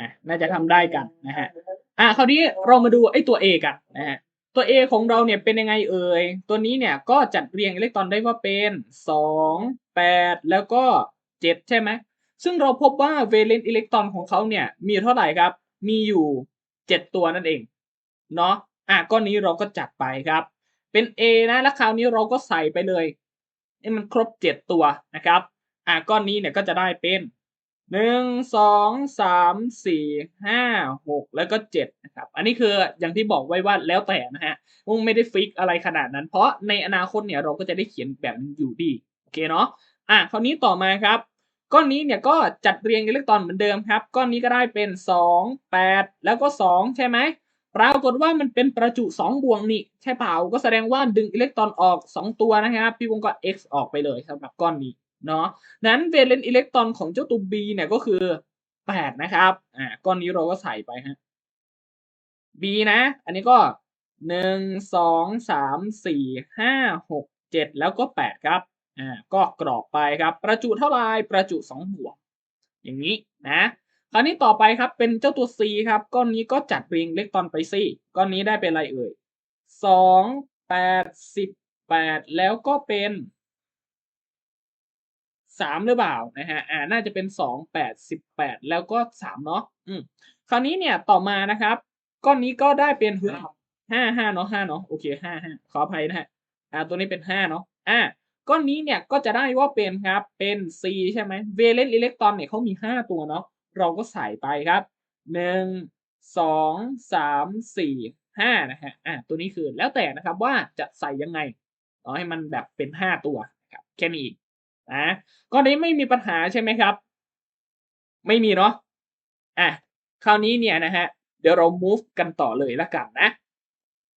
อะน่าจะทำได้กันนะฮะอะคราวนี้เรามาดูไอ้ตัว A กันนะฮะตัว A ของเราเนี่ยเป็นยังไงเอ่ย ตัวนี้เนี่ยก็จัดเรียงอิเล็กตรอนได้ว่าเป็นสองแปดแล้วก็เจ็ดใช่ไหม ซึ่งเราพบว่าเวเลนต์อิเล็กตรอนของเขาเนี่ยมีเท่าไหร่ครับ มีอยู่เจ็ดตัวนั่นเอง เนาะอะก้อนนี้เราก็จัดไปครับ เป็น A นะ แล้วคราวนี้เราก็ใส่ไปเลยให้มันครบเจ็ดตัวนะครับ อะก้อนนี้เนี่ยก็จะได้เป็น หนึ่งสองสามสี่ห้าหกแล้วก็เจ็ดนะครับ อันนี้คืออย่างที่บอกไว้ว่าแล้วแต่นะฮะคงไม่ได้ฟิกอะไรขนาดนั้น เพราะในอนาคตเนี่ยเราก็จะได้เขียนแบบนี้อยู่ดีโอเคเนาะอะคราวนี้ต่อมาครับ ก้อนนี้เนี่ยก็จัดเรียงอิเล็กตรอนเหมือนเดิมครับ ก้อนนี้ก็ได้เป็นสองแปดแล้วก็สองใช่ไหมปรากฏว่ามันเป็นประจุ2บวกนี่ใช่เปล่าก็แสดงว่าดึงอิเล็กตรอนออก 2 ตัวนะครับพี่วงก็ x ออกไปเลยสำหรับก้อนนี้ เนาะนั้นเวเลนอิเล็กตรอนของเจ้าตัว b เนี่ยก็คือ 8 นะครับอ่าก้อนนี้เราก็ใส่ไปฮะ b นะ อันนี้ก็ 1 2 3 4 5 6 7 แล้วก็ 8 ครับอ่าก็กรอกไปครับ ประจุเท่าไรประจุ 2 บวก อย่างนี้นะคราวนี้ต่อไปครับเป็นเจ้าตัว C ครับก้อนนี้ก็จัดเรียงอิเล็กตรอนไปสิก้อนนี้ได้เป็นอะไรเอ่ยสองแปดสิบแปดแล้วก็เป็น สามหรือเปล่านะฮะอ่าน่าจะเป็นสองแปดสิบแปดแล้วก็สามเนาะอืมคราวนี้เนี่ยต่อมานะครับ ก้อนนี้ก็ได้เป็นเฮ้ยห้าห้าเนาะห้าเนาะโอเคห้าห้าขออภัยนะฮะอ่าตัวนี้เป็นห้าเนาะอ่าก้อนนี้เนี่ยก็จะได้ว่าเป็นครับเป็น C ใช่ไหมเวเลนต์อิเล็กตรอนเนี่ยเขามี 5 ตัวเนาะเราก็ใส่ไปครับ 1 2 3 4 5นะฮะอะตัวนี้คือแล้วแต่นะครับว่าจะใส่ยังไงเอาให้มันแบบเป็น 5 ตัวครับแค่นี้อีก นะก้อนนี้ไม่มีปัญหาใช่ไหมครับ ไม่มีเนาะอะคราวนี้เนี่ยนะฮะเดี๋ยวเรา move กันต่อเลยละกันนะ